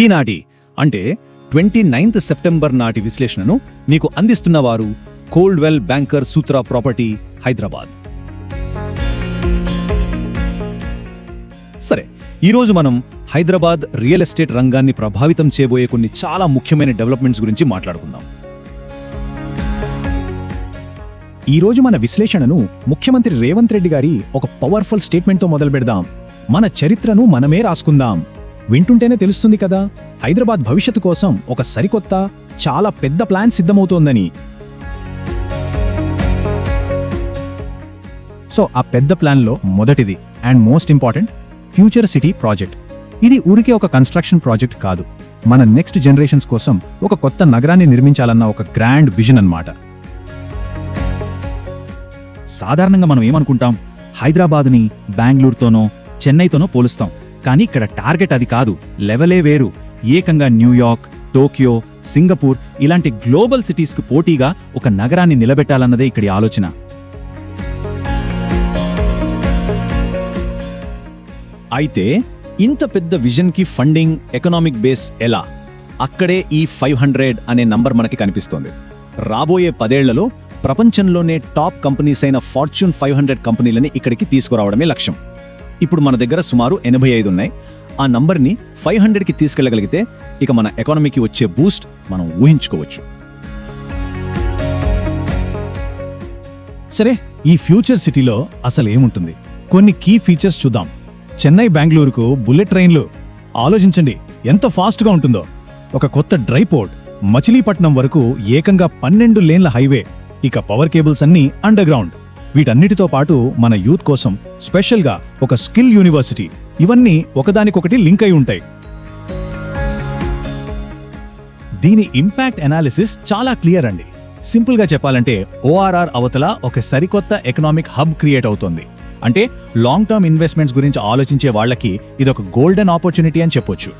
ఈనాటి అంటే twenty ninth September నాటి విశ్లేషణను మీకు అందిస్తున్నవారు Coldwell Banker Sutra Property Hyderabad. సరే ఈరోజు మనం హైదరాబాద్ రియల్ ఎస్టేట్ రంగాన్ని ప్రభావితం చేయబోయే కొన్ని చాలా ముఖ్యమైన డెవలప్మెంట్స్ గురించి మాట్లాడుకుందాం. ఈ రోజు మన విశ్లేషణను ముఖ్యమంత్రి రేవంత్ రెడ్డి గారి ఒక పవర్ఫుల్ స్టేట్మెంట్తో మొదలు పెడదాం మన చరిత్రను మనమే రాసుకుందాం. వింటుంటేనే తెలుస్తుంది కదా. హైదరాబాద్ భవిష్యత్తు కోసం ఒక సరికొత్త చాలా పెద్ద ప్లాన్ సిద్ధమవుతోందని. సో ఆ పెద్ద ప్లాన్లో మొదటిది and most important future city project ఇది ఊరికే ఒక కన్స్ట్రక్షన్ ప్రాజెక్ట్ కాదు. మన నెక్స్ట్ జనరేషన్స్ కోసం ఒక కొత్త నగరాన్ని నిర్మించాలన్న ఒక గ్రాండ్ విజన్ అన్నమాట. సాధారణంగా మనం ఏమనుకుంటాం? హైదరాబాద్ని బెంగళూరుతోనో చెన్నైతోనో పోలుస్తాం. కానీ ఇక్కడ టార్గెట్ అది కాదు. లెవెలే వేరు. ఏకంగా న్యూయార్క్ టోక్యో సింగపూర్ ఇలాంటి గ్లోబల్ సిటీస్కు పోటీగా ఒక నగరాన్ని నిలబెట్టాలన్నదే ఇక్కడి ఆలోచన. అయితే ఇంత పెద్ద విజన్కి ఫండింగ్ ఎకనామిక్ బేస్ ఎలా? అక్కడే ఈ ఫైవ్ హండ్రెడ్ అనే నంబర్ మనకి కనిపిస్తోంది. రాబోయే పదేళ్ళలో ప్రపంచంలోనే టాప్ కంపెనీస్ అయిన ఫార్చ్యూన్ ఫైవ్ హండ్రెడ్ కంపెనీలని ఇక్కడికి తీసుకురావడమే లక్ష్యం. ఇప్పుడు మన దగ్గర సుమారు ఎనభై ఐదు ఉన్నాయి. ఆ నంబర్ని ఫైవ్ హండ్రెడ్కి తీసుకెళ్ళగలిగితే ఇక మన ఎకానమీకి వచ్చే బూస్ట్ మనం ఊహించుకోవచ్చు. సరే ఈ ఫ్యూచర్ సిటీలో అసలు ఏముంటుంది? కొన్ని కీ ఫీచర్స్ చూద్దాం. చెన్నై బెంగళూరుకు బుల్లెట్ ట్రైన్లు. ఆలోచించండి ఎంత ఫాస్ట్గా ఉంటుందో. ఒక కొత్త డ్రై పోర్ట్ మచిలీపట్నం వరకు ఏకంగా పన్నెండు లేన్ల హైవే. ఇక పవర్ కేబుల్స్ అన్నీ అండర్గ్రౌండ్. వీటన్నిటితో పాటు మన యూత్ కోసం స్పెషల్గా ఒక స్కిల్ యూనివర్సిటీ. ఇవన్నీ ఒకదానికొకటి లింక్ అయి ఉంటాయి. దీని ఇంపాక్ట్ అనాలిసిస్ చాలా క్లియర్ అండి. సింపుల్గా చెప్పాలంటే ఓఆర్ఆర్ అవతల ఒక సరికొత్త ఎకనామిక్ హబ్ క్రియేట్ అవుతుంది. అంటే లాంగ్ టర్మ్ ఇన్వెస్ట్మెంట్స్ గురించి ఆలోచించే వాళ్ళకి ఇదొక గోల్డెన్ ఆపర్చునిటీ అని చెప్పొచ్చు.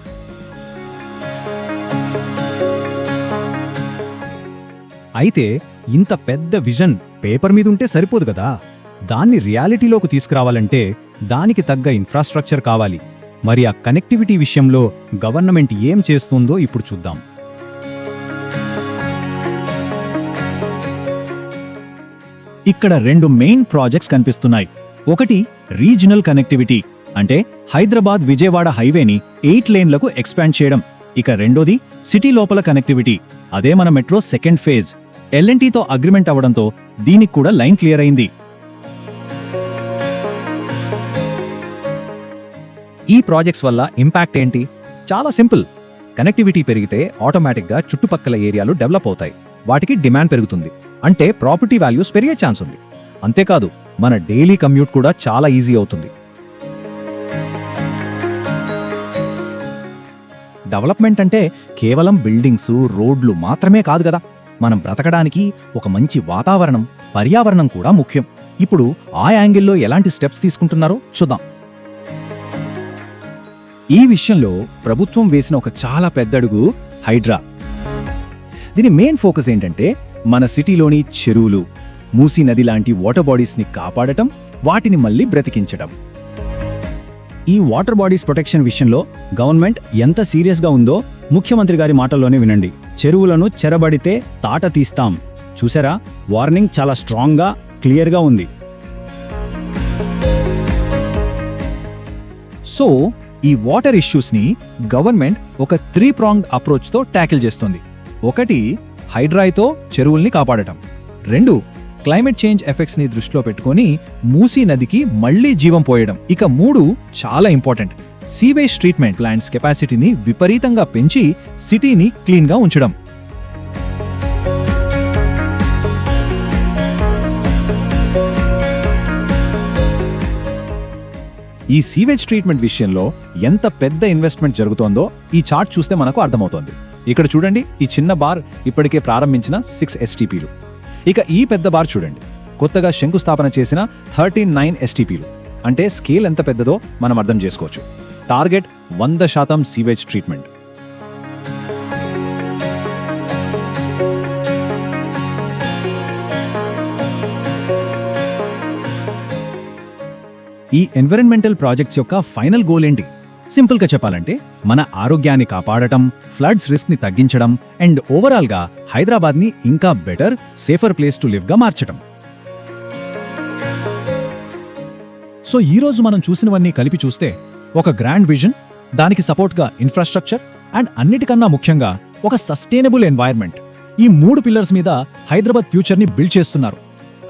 అయితే ఇంత పెద్ద విజన్ పేపర్ మీద ఉంటే సరిపోదు కదా. దాన్ని రియాలిటీలోకి తీసుకురావాలంటే దానికి తగ్గ ఇన్ఫ్రాస్ట్రక్చర్ కావాలి. మరి ఆ కనెక్టివిటీ విషయంలో గవర్నమెంట్ ఏం చేస్తుందో ఇప్పుడు చూద్దాం. ఇక్కడ రెండు మెయిన్ ప్రాజెక్ట్స్ కనిపిస్తున్నాయి. ఒకటి రీజనల్ కనెక్టివిటీ అంటే హైదరాబాద్ విజయవాడ హైవేని ఎయిట్ లేన్లకు ఎక్స్పాండ్ చేయడం. ఇక రెండోది సిటీ లోపల కనెక్టివిటీ అదే మన మెట్రో సెకండ్ ఫేజ్ ఎల్ఎన్టీతో అగ్రిమెంట్ అవ్వడంతో దీనికి కూడా లైన్ క్లియర్ అయింది. ఈ ప్రాజెక్ట్స్ వల్ల ఇంపాక్ట్ ఏంటి? చాలా సింపుల్ కనెక్టివిటీ పెరిగితే ఆటోమేటిక్గా చుట్టుపక్కల ఏరియాలు డెవలప్ అవుతాయి. వాటికి డిమాండ్ పెరుగుతుంది. అంటే ప్రాపర్టీ వాల్యూస్ పెరిగే ఛాన్స్ ఉంది. అంతేకాదు మన డైలీ కమ్యూట్ కూడా చాలా ఈజీ అవుతుంది. డెవలప్మెంట్ అంటే కేవలం బిల్డింగ్స్ రోడ్లు మాత్రమే కాదు కదా. మనం బ్రతకడానికి ఒక మంచి వాతావరణం పర్యావరణం కూడా ముఖ్యం. ఇప్పుడు ఆ యాంగిల్లో ఎలాంటి స్టెప్స్ తీసుకుంటున్నారో చూద్దాం. ఈ విషయంలో ప్రభుత్వం వేసిన ఒక చాలా పెద్దడుగు హైడ్రా. దీని మెయిన్ ఫోకస్ ఏంటంటే మన సిటీలోని చెరువులు మూసీ నది లాంటి వాటర్ బాడీస్ని కాపాడటం వాటిని మళ్ళీ బ్రతికించడం ఈ వాటర్ బాడీస్ ప్రొటెక్షన్ విషయంలో గవర్నమెంట్ ఎంత సీరియస్గా ఉందో ముఖ్యమంత్రి గారి మాటల్లోనే వినండి. చెరువులను చెరబడితే తాట తీస్తాం. చూసారా? వార్నింగ్ చాలా స్ట్రాంగ్గా క్లియర్గా ఉంది. సో ఈ వాటర్ ఇష్యూస్ని గవర్నమెంట్ ఒక త్రీ ప్రాంగ్డ్ అప్రోచ్తో ట్యాకిల్ చేస్తుంది. ఒకటి హైడ్రాయ్తో చెరువుల్ని కాపాడటం. రెండు క్లైమేట్ చేంజ్ ఎఫెక్ట్స్ని దృష్టిలో పెట్టుకొని మూసీ నదికి మళ్ళీ జీవం పోయడం. ఇక మూడు చాలా ఇంపార్టెంట్. సీవేజ్ ట్రీట్మెంట్ ప్లాంట్స్ కెపాసిటీని విపరీతంగా పెంచి సిటీని క్లీన్గా ఉంచడం. ఈ సీవేజ్ ట్రీట్మెంట్ విషయంలో ఎంత పెద్ద ఇన్వెస్ట్మెంట్ జరుగుతోందో ఈ చార్ట్ చూస్తే మనకు అర్థమవుతోంది. ఇక్కడ చూడండి ఈ చిన్న బార్ ఇప్పటికే ప్రారంభించిన సిక్స్ ఎస్టీపీలు. ఇక ఈ పెద్ద బార్ చూడండి. కొత్తగా శంకుస్థాపన చేసిన థర్టీన్ నైన్ ఎస్టీపీలు అంటే స్కేల్ ఎంత పెద్దదో మనం అర్థం చేసుకోవచ్చు. టార్గెట్ వంద శాతం సీవేజ్ ట్రీట్మెంట్. ఈ ఎన్విరాన్మెంటల్ ప్రాజెక్ట్స్ యొక్క ఫైనల్ గోల్ ఏంటి? సింపుల్గా చెప్పాలంటే మన ఆరోగ్యాన్ని కాపాడటం ఫ్లడ్స్ రిస్క్ని తగ్గించడం అండ్ ఓవరాల్గా హైదరాబాద్ని ఇంకా బెటర్ సేఫర్ ప్లేస్ టు లివ్గా మార్చడం సో ఈరోజు మనం చూసినవన్నీ కలిపి చూస్తే ఒక గ్రాండ్ విజన్ దానికి సపోర్ట్గా ఇన్ఫ్రాస్ట్రక్చర్ అండ్ అన్నిటికన్నా ముఖ్యంగా ఒక సస్టైనబుల్ ఎన్వైర్న్మెంట్. ఈ మూడు పిల్లర్స్ మీద హైదరాబాద్ ఫ్యూచర్ని బిల్డ్ చేస్తున్నారు.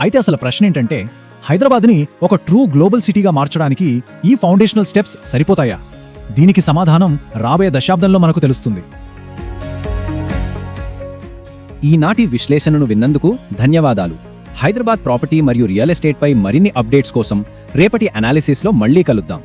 అయితే అసలు ప్రశ్న ఏంటంటే హైదరాబాద్ని ఒక ట్రూ గ్లోబల్ సిటీగా మార్చడానికి ఈ ఫౌండేషనల్ స్టెప్స్ సరిపోతాయా? దీనికి సమాధానం రాబోయే దశాబ్దంలో మనకు తెలుస్తుంది. ఈనాటి విశ్లేషణను విన్నందుకు ధన్యవాదాలు. హైదరాబాద్ ప్రాపర్టీ మరియు రియల్ ఎస్టేట్పై మరిన్ని అప్డేట్స్ కోసం రేపటి అనాలిసిస్లో మళ్ళీ కలుద్దాం.